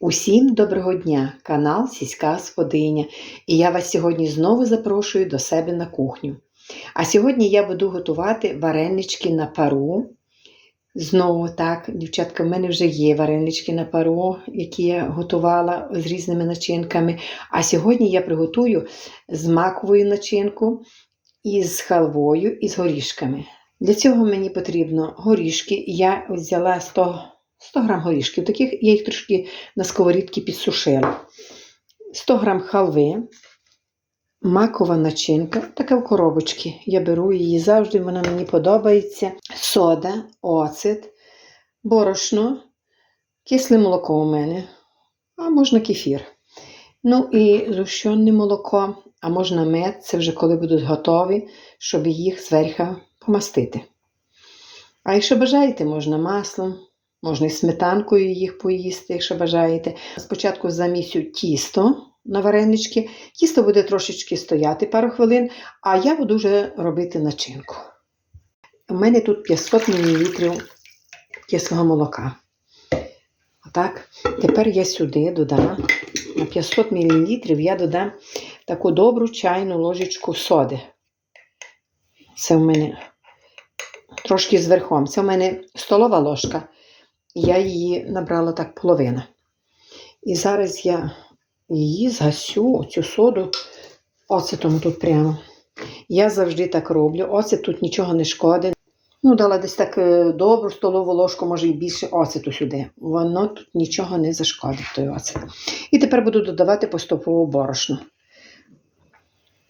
Усім доброго дня! Канал Сільська Господиня. І я вас сьогодні знову запрошую до себе на кухню. А сьогодні я буду готувати варенички на пару. Знову так, дівчатка, в мене вже є варенички на пару, які я готувала з різними начинками. А сьогодні я приготую з маковою начинку, із халвою і з горішками. Для цього мені потрібно горішки. Я взяла 100, 100 грам горішків. Таких я їх трошки на сковорідці підсушила. 100 грам халви, макова начинка, така в коробочці. Я беру її завжди, вона мені подобається. Сода, оцет, борошно, кисле молоко у мене, а можна кефір. Ну і зущенне молоко, а можна мед, це вже коли будуть готові, щоб їх зверху помастити. А якщо бажаєте, можна маслом, можна і сметанкою їх поїсти, якщо бажаєте. Спочатку замісю тісто на варенички. Тісто буде трошечки стояти пару хвилин, а я буду вже робити начинку. У мене тут 500 мл кислого молока. Отак. Тепер я сюди додам на 500 мл я додам таку добру чайну ложечку соди. Це в мене трошки зверхом. Це в мене столова ложка. Я її набрала так половина. І зараз я її згасю, цю соду, оцетом тут прямо. Я завжди так роблю. Оцет тут нічого не шкодить. Ну, дала десь так е, добру столову ложку, може і більше оцету сюди. Воно тут нічого не зашкодить, той оцет. І тепер буду додавати поступово борошно.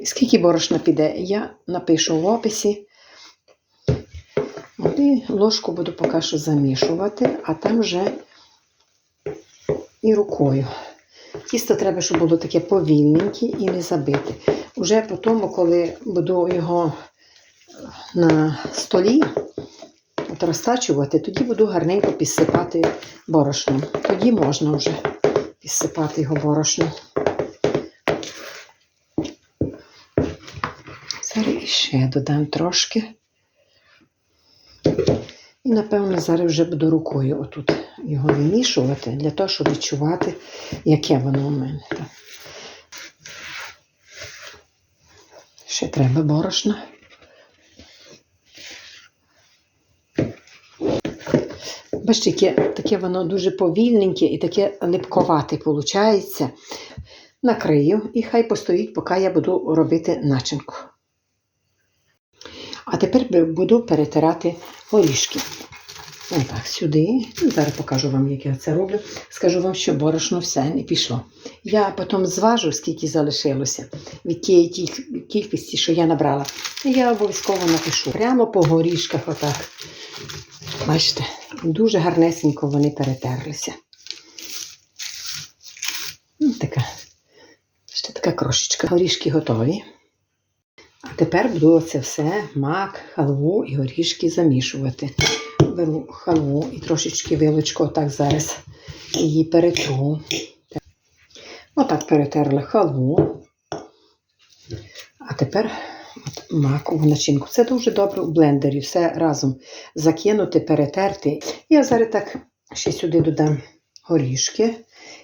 Скільки борошна піде, я напишу в описі. І ложку буду поки що замішувати, а там вже і рукою. Тісто треба, щоб було таке повільненьке і не забите. Уже по тому, коли буду його на столі от розтачувати, тоді буду гарненько підсипати борошном. Тоді можна вже підсипати його борошном. Зараз ще додам трошки. І, напевно, зараз вже буду рукою отут його вимішувати, для того, щоб відчувати, яке воно у мене. Ще треба борошна. Бачите, яке, таке воно дуже повільненьке і таке липковате виходить. Накрию і хай постоїть, поки я буду робити начинку. А тепер буду перетирати горішки. Отак, сюди. Зараз покажу вам, як я це роблю. Скажу вам, що борошно все не пішло. Я потім зважу, скільки залишилося від тієї кількості, що я набрала. Я обов'язково напишу. Прямо по горішках, отак. Бачите, дуже гарнесенько вони перетерлися. Ось така. Ще така крошечка. Горішки готові. Тепер буду це все, мак, халву і горішки замішувати. Беру халву і трошечки вилочку, отак зараз її перетру. Отак перетерла халву. А тепер макову начинку. Це дуже добре у блендері, все разом закинути, перетерти. Я зараз так ще сюди додам горішки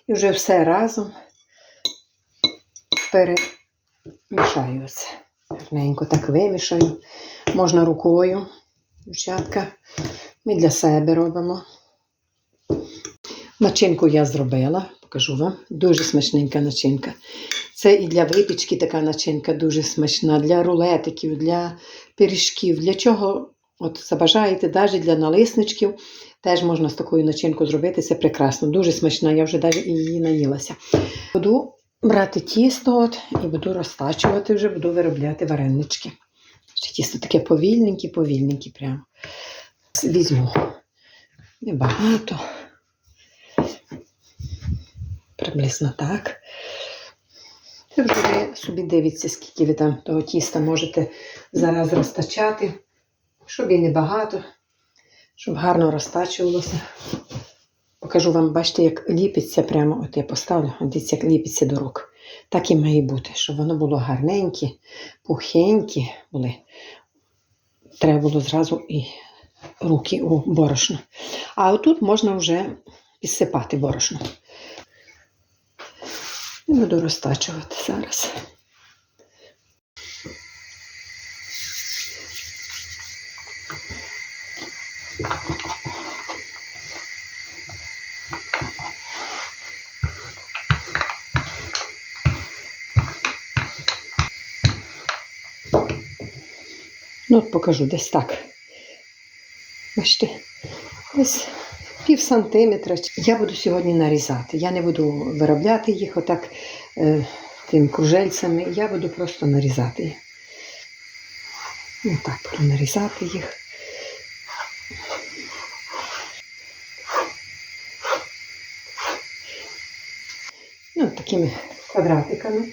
і вже все разом перемішаю це. Гарненько так вимішаю. Можна рукою, дівчатка. Ми для себе робимо. Начинку я зробила, покажу вам. Дуже смачненька начинка. Це і для випічки така начинка дуже смачна, для рулетиків, для пиріжків, для чого от забажаєте, навіть для налисничків. Теж можна з такою начинкою зробити. Це прекрасно, дуже смачна, я вже навіть її наїлася. Буду брати тісто от, і буду розтачувати, вже буду виробляти варенички. Тісто таке повільненьке, повільненьке прямо. Візьму небагато. Приблизно так. Це вже собі дивіться, скільки ви там того тіста можете зараз розтачати, щоб і небагато, щоб гарно розтачувалося. Покажу вам, бачите, як ліпиться прямо, от я поставлю, дивіться, як ліпиться до рук. Так і має бути, щоб воно було гарненьке, пухеньке були. Треба було зразу і руки у борошно. А отут можна вже підсипати борошно. Буду розтачувати зараз. Ну, от покажу десь так. Бачите, десь пів сантиметра. Я буду сьогодні нарізати. Я не буду виробляти їх отак е, тим кружельцями. Я буду просто нарізати їх. Ну буду нарізати їх. Ну, такими квадратиками.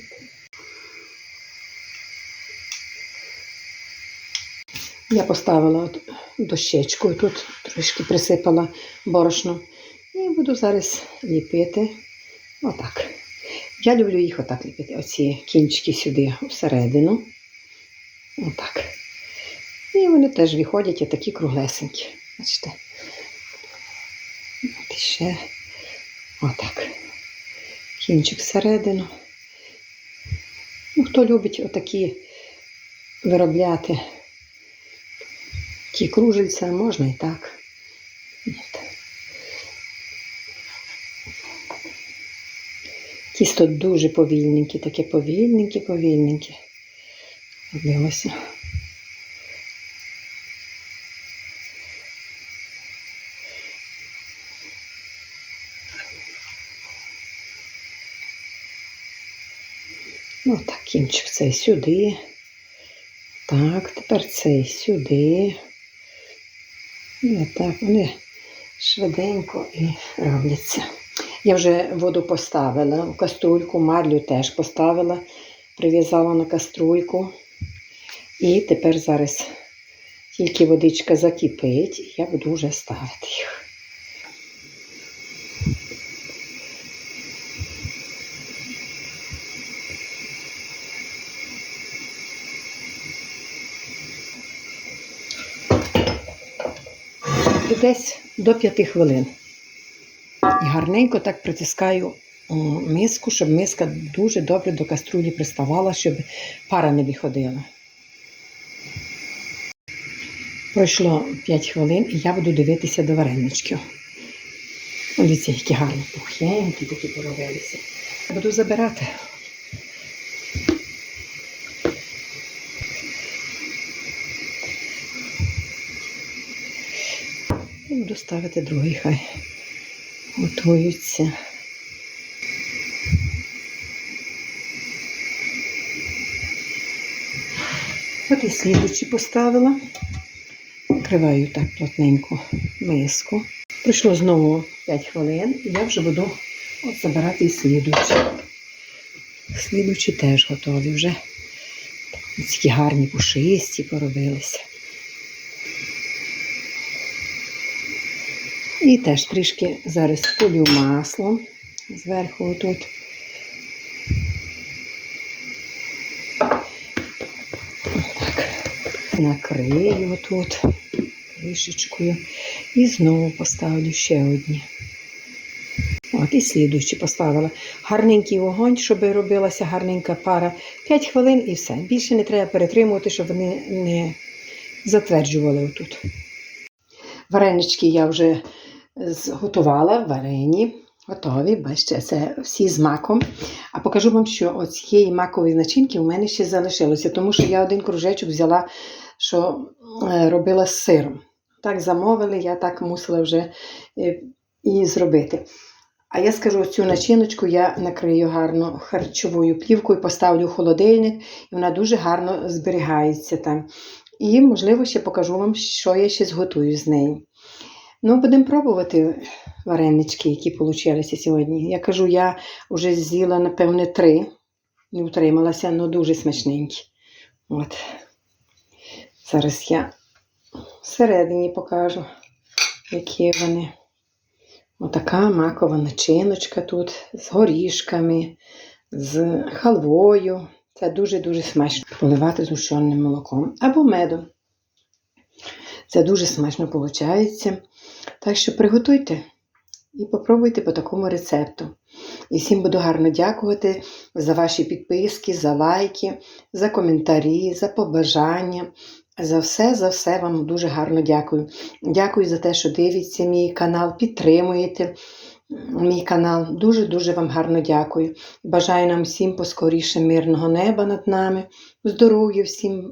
Я поставила дощечку, тут трошки присипала борошно. І буду зараз ліпити отак. Я люблю їх отак ліпити. Оці кінчики сюди всередину. Отак. І вони теж виходять отакі круглесенькі. Бачите? От ще отак. Кінчик всередину. Ну, хто любить отакі виробляти ті кружельця, можна і так. От. Тісто дуже повільненьке, таке повільненьке, повільненьке. Робилося. Ну, так, кінчик цей сюди. Так, тепер цей сюди. І так, вони швиденько і робляться. Я вже воду поставила у каструльку, марлю теж поставила, прив'язала на каструльку. І тепер зараз тільки водичка закипить, і я буду вже ставити їх. Десь до 5 хвилин. І гарненько так притискаю миску, щоб миска дуже добре до каструлі приставала, щоб пара не виходила. Пройшло 5 хвилин і я буду дивитися до вареничків. Дивіться, які гарні пухенькі такі поробилися. Буду забирати. І буду ставити другий хай. Готуються. От і слідучі поставила. Накриваю так плотненько миску. Пройшло знову 5 хвилин, і я вже буду от забирати і слідучі. Слідучі теж готові вже. Такі гарні пушисті поробилися. І теж трішки зараз полю маслом зверху отут. Отак. Накрию отут кришечкою. І знову поставлю ще одні. От, і слідуючі поставила. Гарненький вогонь, щоб робилася гарненька пара. 5 хвилин і все. Більше не треба перетримувати, щоб вони не затверджували отут. Варенички я вже зготувала, варені, готові. Бачите, це всі з маком. А покажу вам, що оцієї макової начинки у мене ще залишилося, тому що я один кружечок взяла, що е, робила з сиром. Так замовили, я так мусила вже е, і зробити. А я скажу, цю начиночку я накрию гарно харчовою плівкою, поставлю в холодильник, і вона дуже гарно зберігається там. І, можливо, ще покажу вам, що я ще зготую з нею. Ну, будемо пробувати варенички, які получилися сьогодні. Я кажу, я вже з'їла, напевне, три. Не утрималася, але дуже смачненькі. От. Зараз я всередині покажу, які вони. Отака макова начиночка тут з горішками, з халвою. Це дуже-дуже смачно. Поливати згущеним молоком або медом. Це дуже смачно виходить. Так що приготуйте і попробуйте по такому рецепту. І всім буду гарно дякувати за ваші підписки, за лайки, за коментарі, за побажання. За все, за все вам дуже гарно дякую. Дякую за те, що дивиться мій канал, підтримуєте мій канал. Дуже-дуже вам гарно дякую. Бажаю нам всім поскоріше мирного неба над нами, здоров'я всім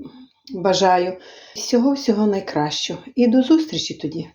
бажаю. Всього-всього найкращого. І до зустрічі тоді!